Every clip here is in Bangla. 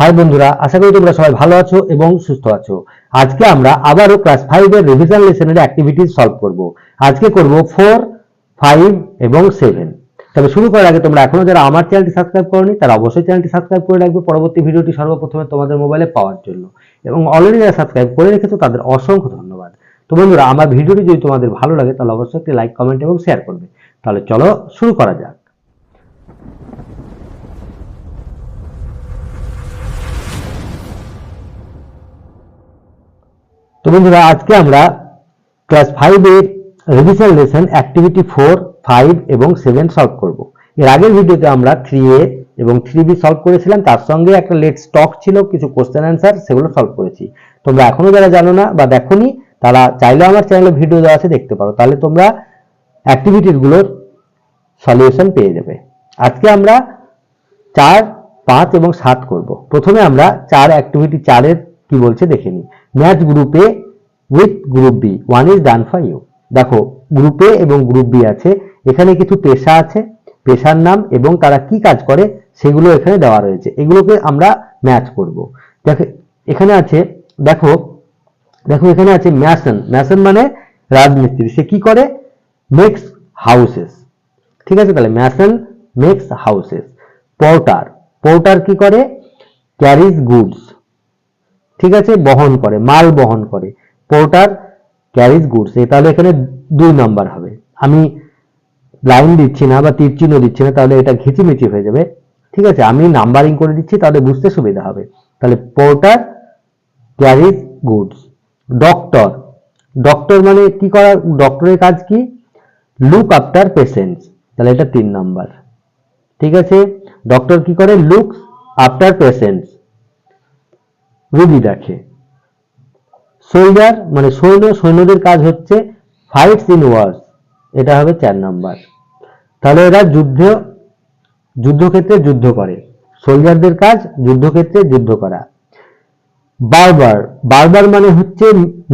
হাই বন্ধুরা, আশা করি তোমরা সবাই ভালো আছো এবং সুস্থ আছো। আজকে আমরা আবারও ক্লাস ফাইভ এর রিভিশন লেসনের অ্যাক্টিভিটি সলভ করব। আজকে করব ফোর ফাইভ এবং সেভেন তবে শুরু করার আগে তোমরা এখনও যারা আমার চ্যানেলটি সাবস্ক্রাইব করনি, তারা অবশ্যই চ্যানেলটি সাবস্ক্রাইব করে রাখবে। পরবর্তী ভিডিওটি সর্বপ্রথমে তোমাদের মোবাইলে পাওয়ার জন্য। এবং অলরেডি যারা সাবস্ক্রাইব করে রেখেছো, তাদের অসংখ্য ধন্যবাদ। তো বন্ধুরা, আমার ভিডিওটি যদি তোমাদের ভালো লাগে, তাহলে অবশ্যই একটি লাইক কমেন্ট এবং শেয়ার করবে। তাহলে চলো শুরু করা যাক। বন্ধুরা, আজকে আমরা ক্লাস ফাইভের revision lesson activity four five এবং সেভেন সলভ করব। এর আগের ভিডিওতে আমরা থ্রি এ এবং থ্রি বি সলভ করেছিলাম। তার সঙ্গে একটা লেট স্টক ছিল, কিছু কোশ্চেন অ্যান্সার সেগুলো সলভ করেছি। তোমরা এখনও যারা জানো না বা দেখোনি, তারা চাইলেও আমার চ্যানেলে ভিডিও দেওয়া আছে, দেখতে পারো। তাহলে তোমরা অ্যাক্টিভিটিসগুলোর সলিউশন পেয়ে যাবে। আজকে আমরা চার, পাঁচ এবং সাত করব। প্রথমে আমরা চার অ্যাক্টিভিটি চারের কি বলছে দেখে নিই ম্যাচ গ্রুপে with group B one is done for you দেখো গ্রুপে এবং গ্রুপ বি আছে, এখানে কিছু পেশা আছে, পেশার নাম এবং তারা কি কাজ করে সেগুলো এখানে দেওয়া রয়েছে। এগুলোকে আমরা ম্যাচ করব। দেখো, এখানে আছে, দেখো দেখো এখানে আছে ম্যাসন। ম্যাসন মানে রাজমিস্ত্রি। সে কি করে? মেক্স হাউসেস ঠিক আছে, তাহলে mason makes houses porter porter কি করে? ক্যারিজ গুডস ঠিক আছে? বহন করে, মাল বহন করে। পোর্টার ক্যারিজ গুডস তাহলে এখানে দুই নাম্বার হবে। আমি লাইন দিচ্ছি না বা তীর চিহ্ন দিচ্ছি না, তাহলে এটা ঘিচিমিচি হয়ে যাবে। ঠিক আছে? আমি নাম্বারিং করে দিচ্ছি, তাহলে বুঝতে সুবিধা হবে। তাহলে porter carries goods doctor doctor মানে কি করা ডক্টরের কাজ কি? লুক আফটার পেশেন্টস তাহলে এটা তিন নাম্বার ঠিক আছে? ডক্টর কি করে? লুক আফটার পেশেন্টস রুগী দেখে। সোলজার মানে সৈন্য, সৈন্যদের কাজ হচ্ছে ফাইটস ইন ওয়ার্স এটা হবে চার নাম্বার। তাহলে এরা যুদ্ধ, যুদ্ধক্ষেত্রে যুদ্ধ করে। সোলজারদের কাজ যুদ্ধক্ষেত্রে যুদ্ধ করা। বারবার বারবার মানে হচ্ছে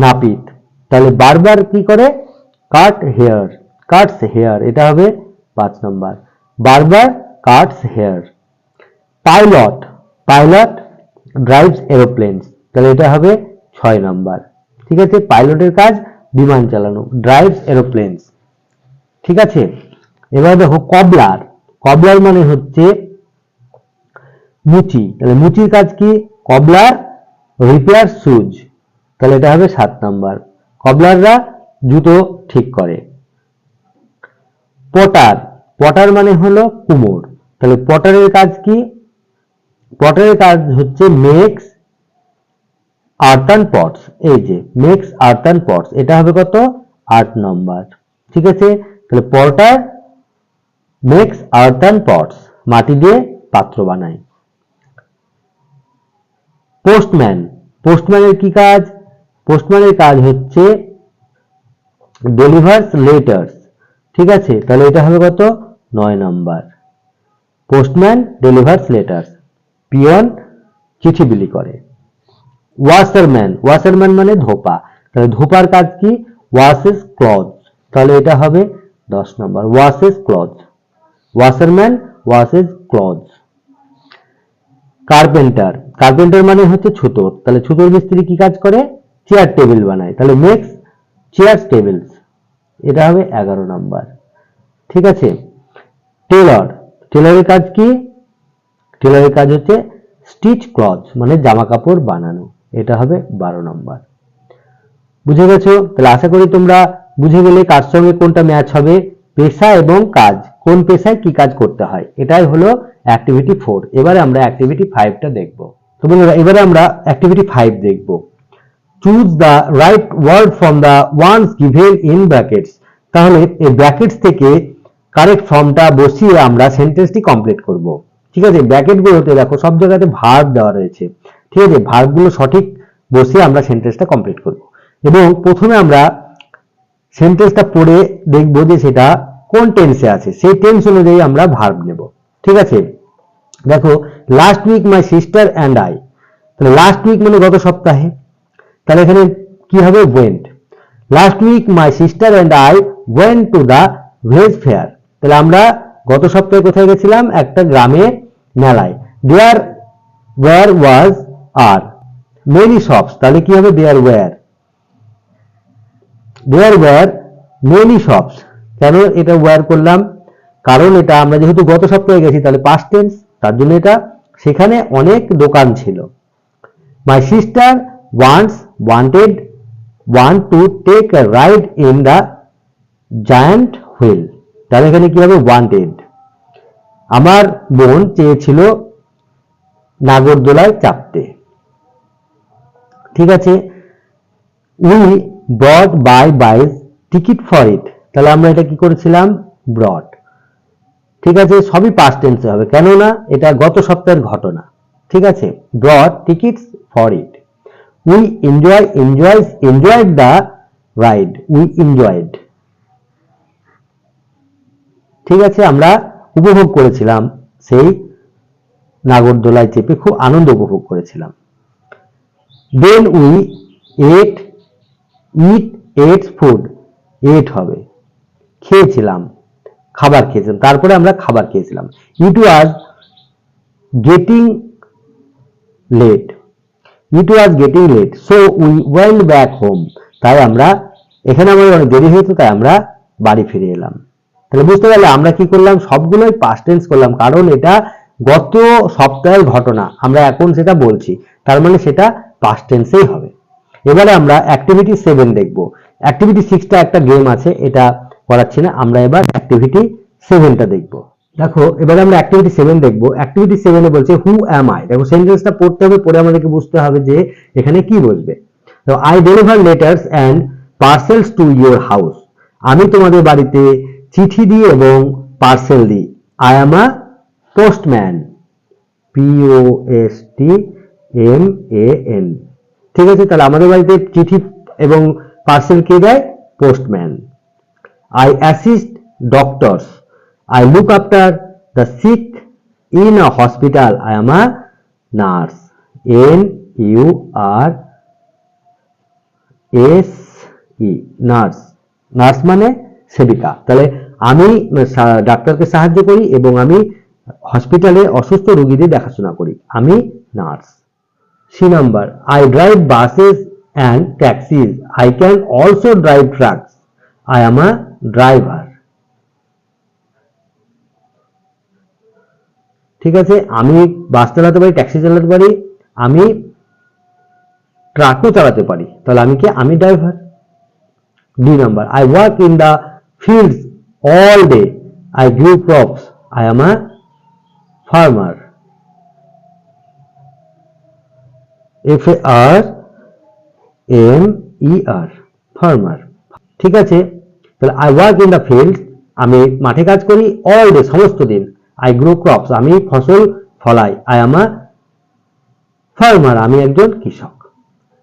নাপিত। তাহলে বারবার কি করে? কাট হেয়ার কাটস হেয়ার এটা হবে পাঁচ নম্বর। Barber cuts hair pilot pilot drives aeroplanes তাহলে এটা হবে ছয় নাম্বার। ঠিক আছে, পাইলটের কাজ, বিমান চালানো ড্রাইভস এরোপ্লেনস ঠিক আছে, এবার দেখো কবলার। কবলার মানে হচ্ছে মুচি। তাহলে মুচির কাজ কি? কবলার রিপেয়ার সুজ তাহলে এটা হবে সাত নাম্বার। কবলাররা জুতো ঠিক করে। পটার। পটার মানে হলো কুমোর। তাহলে পটারের কাজ কি? পটারের কাজ হচ্ছে মেক্স আর্থান পটস এই যে মেক্স আর্থান পটস এটা হবে কত? আট নম্বর। ঠিক আছে? তাহলে পটার মেক্স আর্থান পটস মাটি দিয়ে পাত্র বানায়। পোস্টম্যান পোস্টম্যানের কি কাজ? পোস্টম্যানের কাজ হচ্ছে ডেলিভার্স লেটার্স ঠিক আছে? তাহলে এটা হবে কত? নয় নাম্বার। পোস্টম্যান ডেলিভার্স লেটার্স পিয়ন চিঠি বিলি করে। ওয়াশারম্যান ওয়াশারম্যান মানে ধোপা। তাহলে ধোপার কাজ কি? ওয়াশেস ক্লথ তাহলে এটা হবে দশ নম্বর। Washes cloth washerman washes cloth carpenter. Carpenter মানে হচ্ছে ছুতোর তাহলে ছুতোর মিস্ত্রি কি কাজ করে? চেয়ার টেবিল বানায়। তাহলে মেক্স চেয়ার টেবিলস। এটা হবে এগারো নাম্বার। ঠিক আছে? টেলর। টেলরের কাজ কি? টেলরের কাজ হচ্ছে স্টিচ ক্লথ মানে জামা কাপড় বানানো। এটা হবে বারো নম্বর। বুঝে গেছো? তাহলে আশা করি তোমরা বুঝে গেলে কার সঙ্গে কোনটা ম্যাচ হবে, পেশা এবং কাজ। কোন পেশায় কি কাজ করতে হয়? এটাই হলো অ্যাক্টিভিটি ফোর এবারে আমরা অ্যাক্টিভিটি ফাইভটা দেখব। তো বন্ধুরা, এবারে আমরা অ্যাক্টিভিটি ফাইভ দেখব। Choose the right word from the ones given in brackets তাহলে এই ব্র্যাকেটস থেকে কারেক্ট ফর্মটা বসিয়ে আমরা সেন্টেন্সটি কমপ্লিট করব। ঠিক আছে? ব্র্যাকেট গুলোতে দেখো, সব জায়গাতে ভার্ব দেওয়া রয়েছে। ঠিক আছে? ভার্বগুলো সঠিক বসিয়ে আমরা সেন্টেন্সটা কমপ্লিট করব। এবং প্রথমে আমরা সেন্টেন্সটা পড়ে দেখব যে সেটা কোন টেন্সে আছে। সেই টেন্স অনুযায়ী আমরা ভার্ব নেব। ঠিক আছে? দেখো last week my sister and I তাহলে লাস্ট উইক মানে গত সপ্তাহে। তাহলে এখানে কি হবে? Went last week my sister and I went to the veg fair তাহলে আমরা গত সপ্তাহে কোথায় গেছিলাম? একটা গ্রামে মেলায়। There were was are many shops তাহলে কি হবে? There were there were many shops কেন এটা ওয়ার করলাম? কারণ এটা আমরা যেহেতু গত সপ্তাহে গেছি, তাহলে পাস্ট টেন্স তার জন্য এটা সেখানে অনেক দোকান ছিল। My sister wants wanted want to take ride in the giant wheel তাহলে এখানে কি হবে? ওয়ান্টেড আমার বোন চেয়েছিল নাগরদোলায় চাপতে। ঠিক আছে? We brought buy buys ticket for it তাহলে আমরা এটা কি করেছিলাম? ব্রড ঠিক আছে? সবই পাস্ট টেন্সে হবে। কেননা এটা গত সপ্তাহের ঘটনা। ঠিক আছে? Brought tickets for it we enjoy enjoy enjoyed the ride we enjoyed ঠিক আছে? আমরা উপভোগ করেছিলাম, সেই নাগরদোলায় চেপে খুব আনন্দ উপভোগ করেছিলাম। Then we at it at food এট হবে। খেয়েছিলাম, খাবার খেয়েছিলাম, তারপরে আমরা খাবার খেয়েছিলাম। It was getting late it was getting late so we went back home তাই আমরা, এখানে আমাদের অনেক দেরি হয়েছে, তাই আমরা বাড়ি ফিরে এলাম। তাহলে বুঝতে পারলে আমরা কি করলাম? সবগুলোই পাস্ট টেন্স করলাম। কারণ এটা গত সপ্তাহের ঘটনা। আমরা এখন সেটা বলছি। তার মানে সেটা পাস্ট টেন্সেই হবে। এবারে আমরা অ্যাক্টিভিটি সেভেন দেখব। অ্যাক্টিভিটি সিক্সটা একটা গেম আছে। এটা করাচ্ছি না। আমরা এবার অ্যাক্টিভিটি সেভেনটা দেখব। দেখো, এবারে আমরা অ্যাক্টিভিটি সেভেন দেখব। অ্যাক্টিভিটি সেভেনে বলছে হু অ্যাম আই দেখো সেন্টেন্সটা পড়তে হবে। পড়ে আমাদেরকে বুঝতে হবে যে এখানে কি বলবে। তো I deliver letters and parcels to your house আমি তোমাদের বাড়িতে চিঠি দিই এবং পার্সেল দিই। I am a postman P O S T M A N ঠিক আছে, তাহলে আমাদের বাড়িতে চিঠি এবং পার্সেল কে দেয়? Postman I assist doctors. I look after the sick in a hospital I am a nurse N U R S E nurse nurse মানে সেবিকা। তাহলে আমি ডাক্তারকে সাহায্য করি এবং আমি হসপিটালে অসুস্থ রোগীদের দেখাশোনা করি। আমি nurse. C number I drive buses and taxis I can also drive trucks I am a driver ঠিক আছে? আমি বাস চালাতে পারি ট্যাক্সি চালাতে পারি। আমি ট্রাকও চালাতে পারি। তাহলে আমি কি? আমি driver D number I work in the fields all day I grow crops I am a farmer F A R M E R farmer ঠিক আছে? তাহলে I work in the field আমি মাঠে কাজ করি অল ডে সমস্ত দিন. আই গ্রো ক্রপস আমি ফসল ফলাই। আই এম আ ফার্মার আমি একজন কৃষক।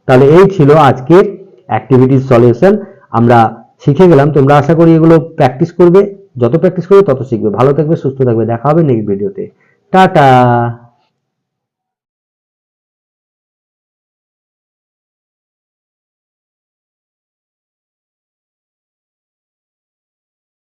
তাহলে এই ছিল আজকের অ্যাক্টিভিটিস সলিউশন আমরা শিখে গেলাম। তোমরা আশা করি এগুলো প্র্যাকটিস করবে। যত প্র্যাকটিস করবে তত শিখবে। ভালো থাকবে, সুস্থ থাকবে। দেখা হবে নেক্সট ভিডিওতে টাটা!